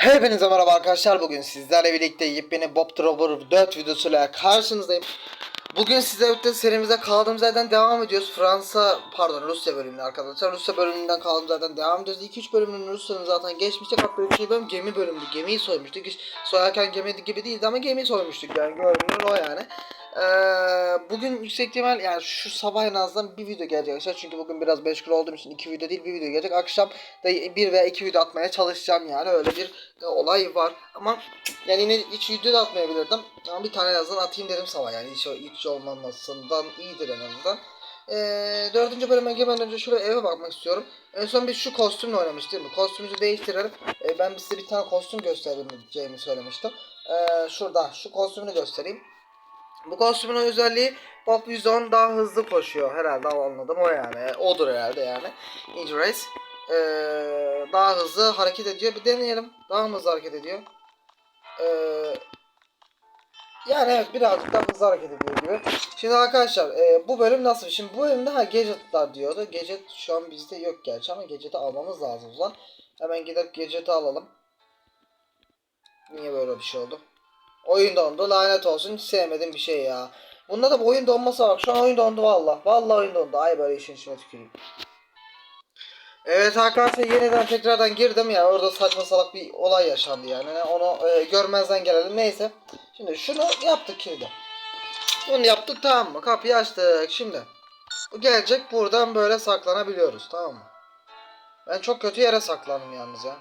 Hepinize merhaba arkadaşlar. Bugün sizlerle birlikte yepyeni Bob Rover 4 videosuyla karşınızdayım. Bugün size birlikte serimize kaldığımız yerden devam ediyoruz. Fransa, pardon Rusya bölümüne arkadaşlar. Rusya bölümünden kaldığımız yerden devam ediyoruz. 2-3 bölümünün Rusya'nın zaten geçmiştik. Hatta 3. bölüm gemi bölümdü. Gemiyi soymuştuk. Hiç soyarken gemi gibi değildi ama gemiyi soymuştuk. Yani görünür o yani. Ee, bugün yüksek ihtimal yani şu sabah en azından bir video gelecek arkadaşlar. Çünkü bugün biraz meşgul olduğum için iki video değil bir video gelecek. Akşam da bir veya iki video atmaya çalışacağım yani öyle bir e, olay var. Ama yani yine hiç video da atmayabilirdim. Ama bir tane en azından atayım dedim sabah yani hiç, hiç olmamasından iyidir en azından. Ee, dördüncü bölüme girmeden önce şuraya eve bakmak istiyorum. En son biz şu kostümle oynamıştık değil mi? Kostümümüzü değiştirelim. Ee, ben size bir tane kostüm göstereceğimi söylemiştim. Ee, şurada şu kostümünü göstereyim. Bu kostümün özelliği Pop 110 daha hızlı koşuyor herhalde anladım o yani. Odur herhalde yani. Ninja Race. Ee, daha hızlı hareket ediyor. Bir deneyelim. Daha mı hızlı hareket ediyor? Ee, yani evet birazcık daha hızlı hareket ediyor gibi. Şimdi arkadaşlar e, bu bölüm nasıl? Şimdi bu bölümde ha gadgetlar diyordu. Gadget şu an bizde yok gerçi ama gadget'i almamız lazım zaman. Hemen gidip gadget'i alalım. Niye böyle bir şey oldu? Oyun dondu lanet olsun hiç sevmediğim bir şey ya. Bunda da bu oyun donması var. Şu an oyun dondu valla. Valla oyun dondu. Ay böyle işin içine tüküreyim. Evet arkadaşlar yeniden tekrardan girdim ya orada saçma salak bir olay yaşandı yani onu e, görmezden gelelim neyse. Şimdi şunu yaptık şimdi. Bunu yaptık tamam mı kapıyı açtık şimdi. Bu gelecek buradan böyle saklanabiliyoruz tamam mı? Ben çok kötü yere saklandım yalnız ya.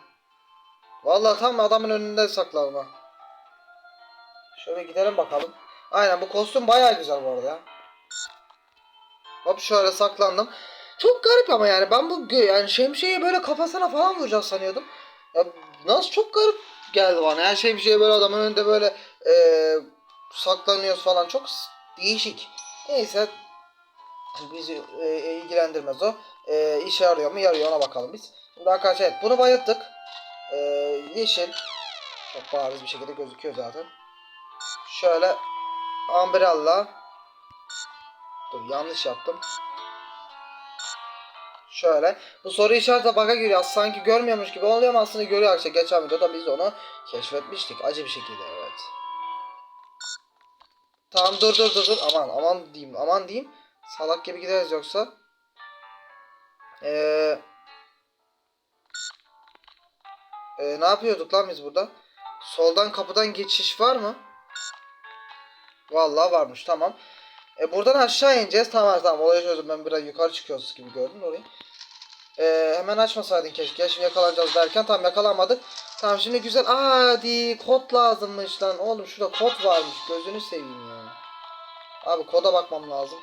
Vallahi tam adamın önünde saklandım ha. Şöyle gidelim bakalım. Aynen bu kostüm bayağı güzel bu arada ya. Hop şöyle saklandım. Çok garip ama yani ben bu yani şemsiyeyi böyle kafasına falan vuracak sanıyordum. Ya nasıl çok garip geldi bana. Yani şemsiye böyle adamın önünde böyle e, saklanıyoruz falan çok değişik. Neyse bizi e, ilgilendirmez o. E, işe yarıyor mu? Yarıyor ona bakalım biz. Şimdi arkadaşlar evet bunu bayılttık. E, yeşil. Çok bariz bir şekilde gözüküyor zaten. Şöyle umbrella. Dur yanlış yaptım. Şöyle. Bu soru işareti bug'a giriyor. Sanki görmüyormuş gibi oluyor ama aslında görüyor arkadaşlar. Geçen videoda biz onu keşfetmiştik. Acı bir şekilde evet. Tamam dur dur dur dur. Aman aman diyeyim. Aman diyeyim. Salak gibi gideriz yoksa. Eee ee, ne yapıyorduk lan biz burada? Soldan kapıdan geçiş var mı? Vallahi varmış tamam. E buradan aşağı ineceğiz. Tamam tamam olayı çözdüm. Ben biraz yukarı çıkıyoruz gibi gördüm orayı. E, hemen açmasaydın keşke. Şimdi yakalanacağız derken tam yakalanmadık. Tamam şimdi güzel. Aa hadi kod lazımmış lan. Oğlum şurada kod varmış. Gözünü seveyim ya. Abi koda bakmam lazım.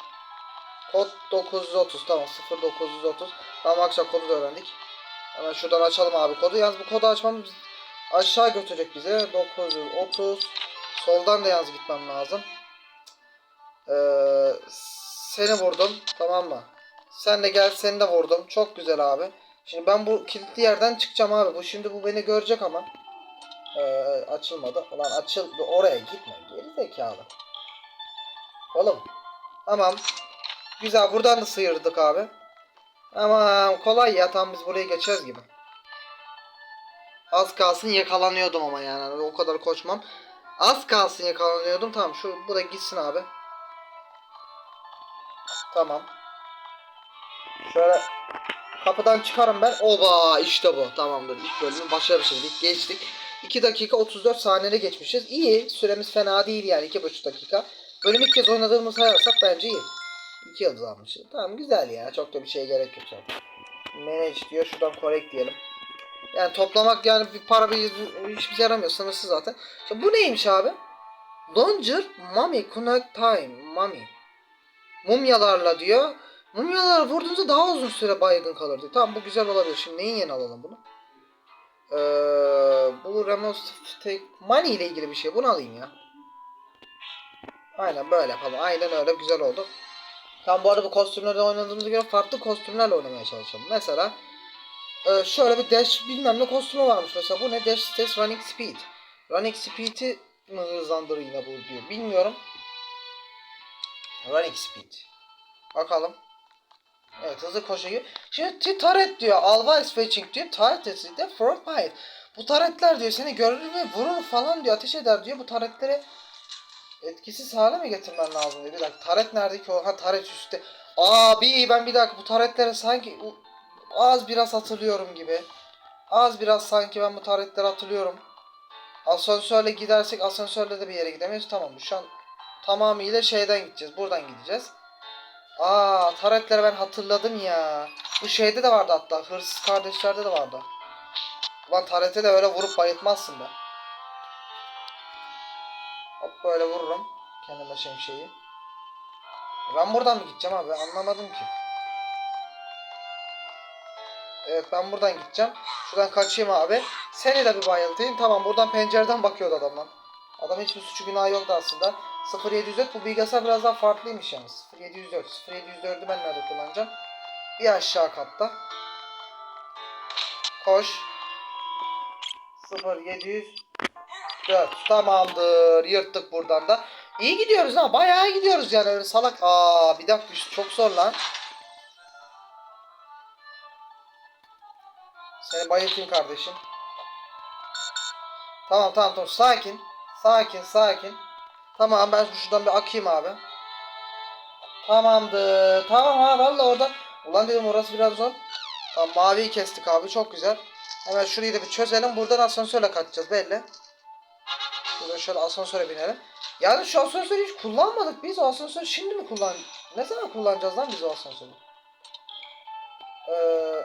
Kod 930 tamam 0930. Tamam akşam kodu da öğrendik. Hemen şuradan açalım abi kodu. Yalnız bu kodu açmamız aşağı götürecek bize. 930. Soldan da yalnız gitmem lazım. Ee, seni vurdum. Tamam mı? Sen de gel seni de vurdum. Çok güzel abi. Şimdi ben bu kilitli yerden çıkacağım abi. Bu şimdi bu beni görecek ama. Ee, açılmadı. Ulan açıldı. Oraya gitme. Geri zekalı. Oğlum. Tamam. Güzel. Buradan da sıyırdık abi. Tamam. Kolay ya. Tam biz buraya geçeriz gibi. Az kalsın yakalanıyordum ama yani. O kadar koşmam. Az kalsın yakalanıyordum. Tamam şu bu da gitsin abi. Tamam. Şöyle kapıdan çıkarım ben. Oba işte bu. Tamamdır. İlk bölümün başarılı bir şekilde geçtik. 2 dakika 34 saniyede geçmişiz. İyi. Süremiz fena değil yani. 2,5 dakika. Bölüm ilk kez oynadığımız sayarsak bence iyi. 2 yıldız almışız. Tamam güzel ya. Çok da bir şeye gerek yok. Manage diyor. Şuradan correct diyelim. Yani toplamak yani bir para bir hiçbir şey yaramıyor. Sınırsız zaten. İşte bu neymiş abi? Longer Mummy Connect Time. Mummy. Mumyalarla diyor. Mumyalar vurduğunuzda daha uzun süre baygın kalır diyor. Tamam bu güzel olabilir. Şimdi neyin yeni alalım bunu? Ee, bu Ramos Take Money ile ilgili bir şey. Bunu alayım ya. Aynen böyle yapalım. Aynen öyle güzel oldu. Tam bu arada bu kostümlerle oynadığımıza göre farklı kostümlerle oynamaya çalışalım. Mesela ee, şöyle bir dash bilmem ne kostümü varmış mesela bu ne dash test running speed running speed'i mi hızlandırır yine bu diyor bilmiyorum running speed bakalım evet hızlı koşuyor şimdi T-Turret diyor always fetching diyor Turret de from height Bu taretler diyor seni görür ve vurur falan diyor ateş eder diyor. Bu taretleri etkisiz hale mi getirmen lazım diyor. Bir dakika taret nerede ki o? Ha taret üstte. Abi ben bir dakika bu taretleri sanki az biraz hatırlıyorum gibi. Az biraz sanki ben bu taretleri hatırlıyorum. Asansörle gidersek asansörle de bir yere gidemeyiz. Tamam şu an tamamıyla şeyden gideceğiz. Buradan gideceğiz. Aa taretleri ben hatırladım ya. Bu şeyde de vardı hatta. Hırsız kardeşlerde de vardı. Ulan tarete de öyle vurup bayıltmazsın be. Hop böyle vururum. Kendime şemsiyeyi. Ben buradan mı gideceğim abi? Anlamadım ki. Evet ben buradan gideceğim. Şuradan kaçayım abi. Seni de bir bayıltayım. Tamam buradan pencereden bakıyordu adam lan. Adam hiçbir suçu günahı yoktu aslında. 0704 bu bilgisayar biraz daha farklıymış yalnız. 0704. 0704'ü ben nerede kullanacağım? Bir aşağı katta. Koş. 0704. Tamamdır. Yırttık buradan da. İyi gidiyoruz ha. Bayağı gidiyoruz yani. Öyle salak. Aa bir dakika çok zor lan. Seni bayıltayım kardeşim. Tamam tamam tamam. Sakin. Sakin sakin. Tamam ben şuradan bir akayım abi. Tamamdır. Tamam ha valla orada. Ulan dedim orası biraz zor. Tamam maviyi kestik abi çok güzel. Hemen şurayı da bir çözelim. Buradan asansörle kaçacağız belli. Şuradan şöyle asansöre binelim. Yani şu asansörü hiç kullanmadık biz. O asansörü şimdi mi kullan? Ne zaman kullanacağız lan biz o asansörü? Ee,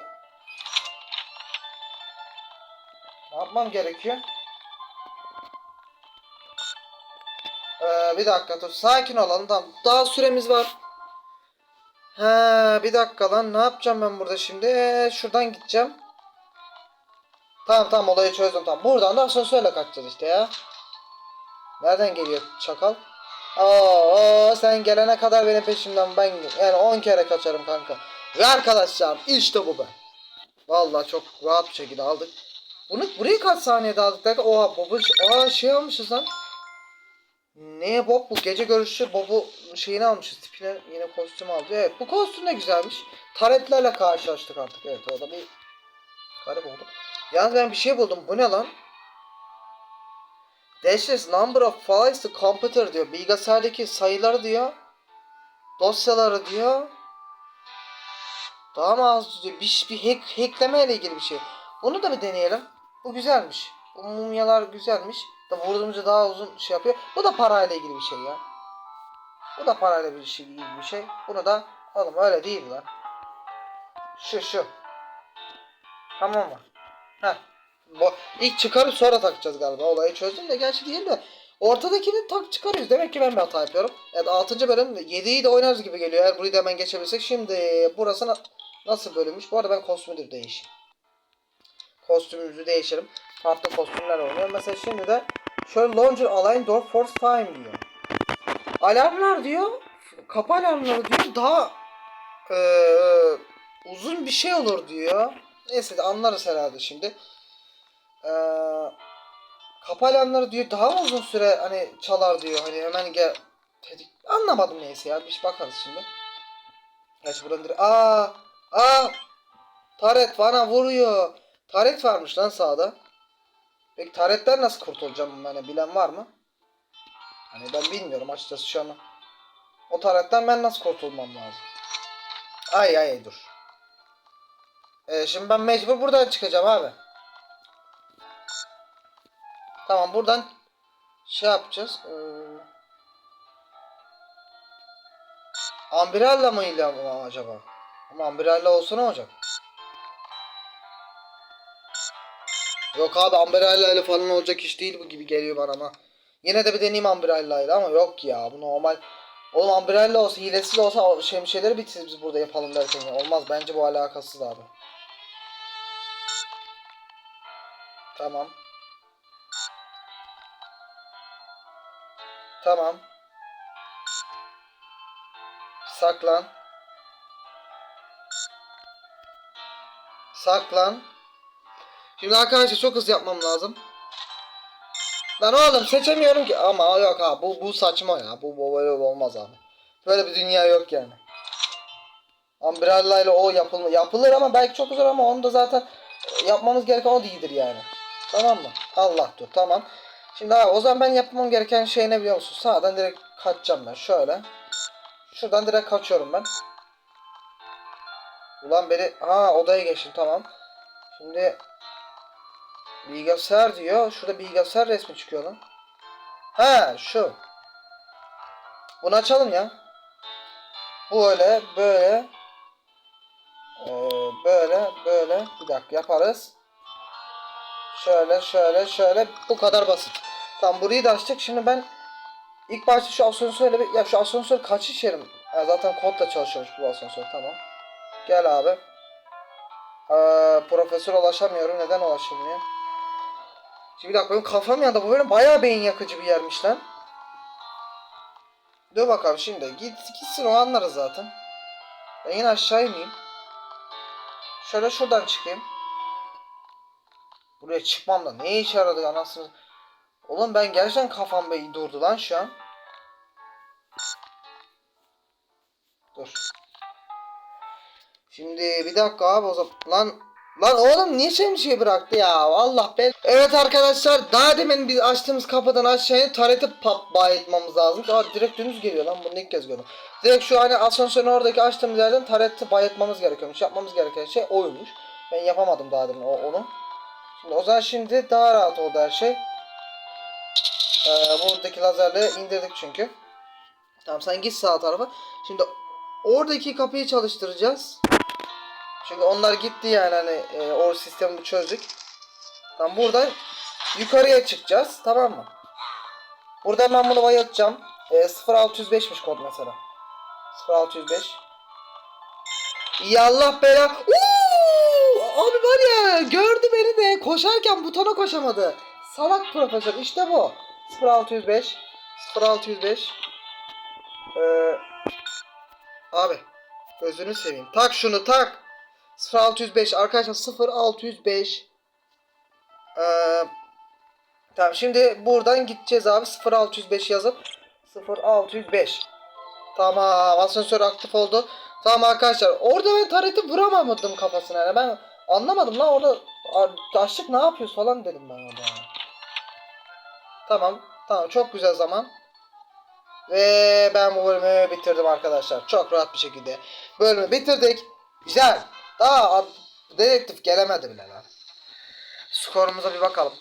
ne yapmam gerekiyor? Ee, bir dakika dur. Sakin olalım. Tamam. Daha süremiz var. He, bir dakika lan. Ne yapacağım ben burada şimdi? Ee, şuradan gideceğim. Tamam tamam olayı çözdüm tamam. Buradan da asansörle kaçacağız işte ya. Nereden geliyor çakal? Oo, sen gelene kadar benim peşimden ben yani 10 kere kaçarım kanka. Ve arkadaşlar işte bu be. Vallahi çok rahat bir şekilde aldık. Bunu burayı kaç saniyede aldık oha Bob'u aa şey almışız lan. Neye Bob bu gece görüşü Bob'u şeyini almışız tipine yine kostüm aldı. Evet bu kostüm de güzelmiş. Taretlerle karşılaştık artık evet orada bir garip oldu. Yalnız ben bir şey buldum bu ne lan? Dashes number of files to computer diyor. Bilgisayardaki sayıları diyor. Dosyaları diyor. Daha mı az diyor. Bir, bir hack, hackleme ile ilgili bir şey. Bunu da bir deneyelim. Bu güzelmiş. Bu mumyalar güzelmiş. Da vurduğumuzda daha uzun şey yapıyor. Bu da parayla ilgili bir şey ya. Bu da parayla bir şey ilgili bir şey. Bunu da oğlum öyle değil lan. Şu şu. Tamam mı? Heh. Bu, ilk çıkarıp sonra takacağız galiba. Olayı çözdüm de gerçi değil de. Ortadakini tak çıkarıyoruz. Demek ki ben bir hata yapıyorum. Evet 6. bölüm 7'yi de oynarız gibi geliyor. Eğer burayı da hemen geçebilsek. Şimdi burası na- nasıl bölünmüş? Bu arada ben kostümü de değişeyim. Kostümümüzü değişelim. Farklı kostümler oynuyor. Mesela şimdi de şöyle Launcher Align Door Force Time diyor. Alarmlar diyor. Kapı alarmları diyor. Daha eee, uzun bir şey olur diyor. Neyse anlarız herhalde şimdi. Eee kapı alarmları diyor daha uzun süre hani çalar diyor. Hani hemen gel tedik. Anlamadım neyse ya. Bir bakarız şimdi. Gerçi buradan direkt aa aa Taret bana vuruyor. Taret varmış lan sağda. Peki taretten nasıl kurtulacağım hani bilen var mı? Hani ben bilmiyorum açıkçası şu an. O taretten ben nasıl kurtulmam lazım? Ay ay dur. Ee, şimdi ben mecbur buradan çıkacağım abi. Tamam buradan şey yapacağız. Ee, mıyla mı acaba? Ama Umbrella olsa ne olacak? Yok abi Umbrella ile falan olacak iş değil bu gibi geliyor bana ama. Yine de bir deneyeyim Umbrella ile ama yok ya bu normal. Oğlum Umbrella olsa hilesiz olsa şemsiyeleri bitiririz biz burada yapalım derken. Olmaz bence bu alakasız abi. Tamam. Tamam. Saklan. Saklan. Şimdi arkadaşlar çok hızlı yapmam lazım. Lan oğlum seçemiyorum ki. Ama yok abi bu, bu saçma ya. Bu, bu böyle olmaz abi. Böyle bir dünya yok yani. Umbrella ile o yapılma, yapılır ama belki çok zor ama onu da zaten yapmamız gereken o değildir yani. Tamam mı? Allah dur tamam. Şimdi abi o zaman ben yapmam gereken şey ne biliyor musun? Sağdan direkt kaçacağım ben şöyle. Şuradan direkt kaçıyorum ben. Ulan beni ha odaya geçtim tamam. Şimdi bilgisayar diyor. Şurada bilgisayar resmi çıkıyor lan. Ha şu. Bunu açalım ya. Böyle böyle ee, böyle böyle bir dakika yaparız. Şöyle şöyle şöyle bu kadar basit. Tamam burayı da açtık. Şimdi ben ilk başta şu asansörle bir ya şu asansör kaçış yerim. Ha, zaten kodla çalışıyormuş bu asansör tamam. Gel abi. Ee, profesör ulaşamıyorum. Neden ulaşamıyor? Şimdi bir dakika benim kafam yandı. Bu böyle bayağı beyin yakıcı bir yermiş lan. Dur bakalım şimdi. Git, gitsin o anlarız zaten. Ben yine aşağı ineyim. Şöyle şuradan çıkayım. Buraya çıkmam da ne işe yaradı anasını. Oğlum ben gerçekten kafam be durdu lan şu an. Dur. Şimdi bir dakika abi o zaman. Lan Lan oğlum niye şemsiye bıraktı ya? Allah be. Evet arkadaşlar daha demin biz açtığımız kapıdan aşağıya tareti pap bayitmamız lazım. Aa direkt dümdüz geliyor lan bunu ilk kez gördüm. Direkt şu hani asansörün oradaki açtığımız yerden tareti bayitmamız gerekiyormuş. Yapmamız gereken şey oymuş. Ben yapamadım daha demin o, onu. Şimdi o zaman şimdi daha rahat oldu her şey. Ee, buradaki lazerleri indirdik çünkü. Tamam sen git sağ tarafa. Şimdi oradaki kapıyı çalıştıracağız. Çünkü onlar gitti yani hani e, o sistemi çözdük. Tamam buradan yukarıya çıkacağız tamam mı? Buradan ben bunu bayıltacağım. E, 0605'miş kod mesela. 0605. Ya Allah bela. Oo! Abi var ya gördü beni de koşarken butona koşamadı. Salak profesör işte bu. 0605 0605 ee, Abi gözünü seveyim. Tak şunu tak. 0605 arkadaşlar 0605 ee, Tamam şimdi buradan gideceğiz abi 0605 yazıp 0605 Tamam asansör aktif oldu. Tamam arkadaşlar orada ben tareti vuramadım kafasına yani ben anlamadım lan orada açlık ne yapıyoruz falan dedim ben orada. Tamam tamam çok güzel zaman. Ve ben bu bölümü bitirdim arkadaşlar. Çok rahat bir şekilde. Bölümü bitirdik. Güzel. Daha dedektif gelemedi bile lan. Skorumuza bir bakalım.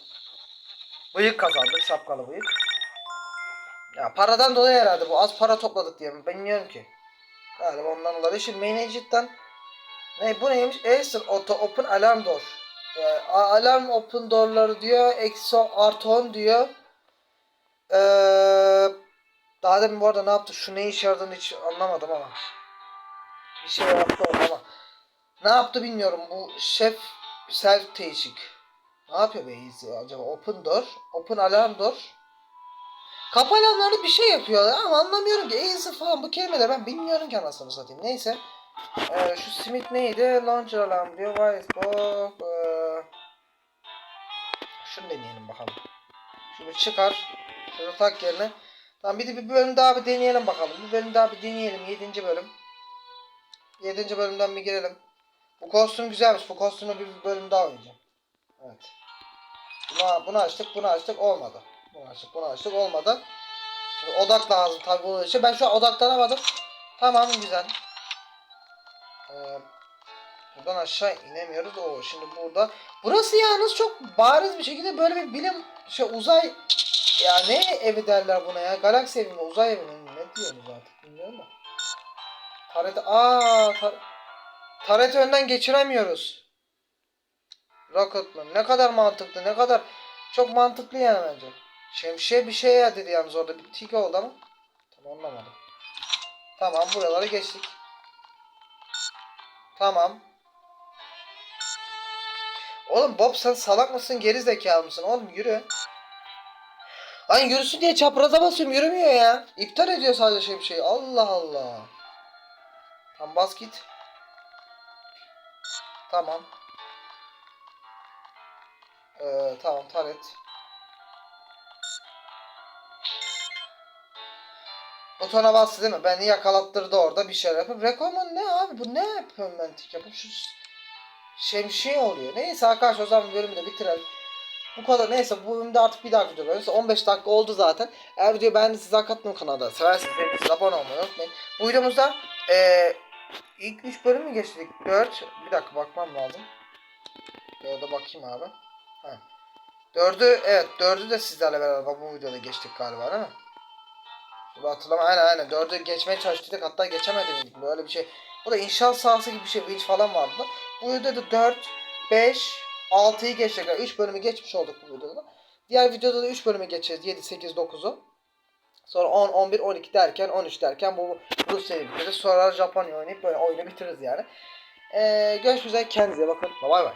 Bıyık kazandık. Şapkalı bıyık. Ya paradan dolayı herhalde bu. Az para topladık diye mi? Bilmiyorum ki. Galiba ondan dolayı. Şimdi main agent'tan ne bu neymiş? Acer Auto Open Alarm Door. Ee, alarm open door'ları diyor. Exo artı 10 diyor. Ee, daha demin bu arada ne yaptı? Şu ne işe yaradığını hiç anlamadım ama. Bir şey yaptı ama. Ne yaptı bilmiyorum. Bu şef self teşvik. Ne yapıyor be acaba? Open door. Open alarm door. Kapı alarmları bir şey yapıyor ama anlamıyorum ki. Easy falan bu kelimeler ben bilmiyorum ki anasını satayım. Neyse. Ee, şu Smith neydi? Launcher alarm diyor. Whiteboard. Ee... Şunu deneyelim bakalım. Şunu çıkar. Şunu tak yerine. Tamam bir de bir bölüm daha bir deneyelim bakalım. Bir bölüm daha bir deneyelim. Yedinci bölüm. Yedinci bölümden bir girelim. Bu kostüm güzelmiş. Bu kostümü bir bölüm daha oynayacağım. Evet. Buna, bunu açtık, bunu açtık olmadı. Bunu açtık, bunu açtık olmadı. Şimdi odak lazım tabii bunun için. Ben şu an odaklanamadım. Tamam güzel. Ee, buradan aşağı inemiyoruz. O şimdi burada. Burası yalnız çok bariz bir şekilde böyle bir bilim şey uzay ya ne evi derler buna ya? Galaksi evi mi? Uzay evi mi? Ne diyoruz artık bilmiyorum da. Tarete aa tar Tareti önden geçiremiyoruz. Rocketman ne kadar mantıklı ne kadar çok mantıklı yani bence. Şemsiye bir şey ya dedi yalnız orada bir tik oldu ama. Tam anlamadım. Tamam buraları geçtik. Tamam. Oğlum Bob sen salak mısın geri zekalı mısın oğlum yürü. Lan yürüsün diye çapraza basıyorum yürümüyor ya. İptal ediyor sadece şey bir şey. Allah Allah. Tamam bas git. Tamam. Ee, tamam taret. Butona bastı değil mi? Beni yakalattırdı orada bir şeyler yapıp. Rekomen ne abi? Bu ne yapıyorum ben tik yapıp? Şu şemsiye oluyor. Neyse arkadaşlar o zaman bölümü de bitirelim. Bu kadar neyse bu bölümde artık bir dahaki video görüyoruz. 15 dakika oldu zaten. Eğer videoyu beğendiyseniz hakikaten kanalda seversiniz. abone olmayı unutmayın. Bu videomuzda eee ilk 3 bölüm mü geçtik? 4. Bir dakika bakmam lazım. Dörde bakayım abi. Ha. Dördü evet dördü de sizlerle beraber bu videoda geçtik galiba değil mi? Şimdi hatırlama aynen aynen dördü geçmeye çalıştık hatta geçemedi miydik böyle bir şey. Bu da inşaat sahası gibi bir şey winch falan vardı. Bu videoda da 4, 5, 6'yı geçtik. Yani 3 bölümü geçmiş olduk bu videoda. Diğer videoda da 3 bölümü geçeceğiz. 7, 8, 9'u. Sonra 10, 11, 12 derken 13 derken bu Rusya'yı bitiririz. Sonra Japonya oynayıp böyle oyunu bitiririz yani. Ee, görüşmek üzere. Kendinize bakın. Bay bay.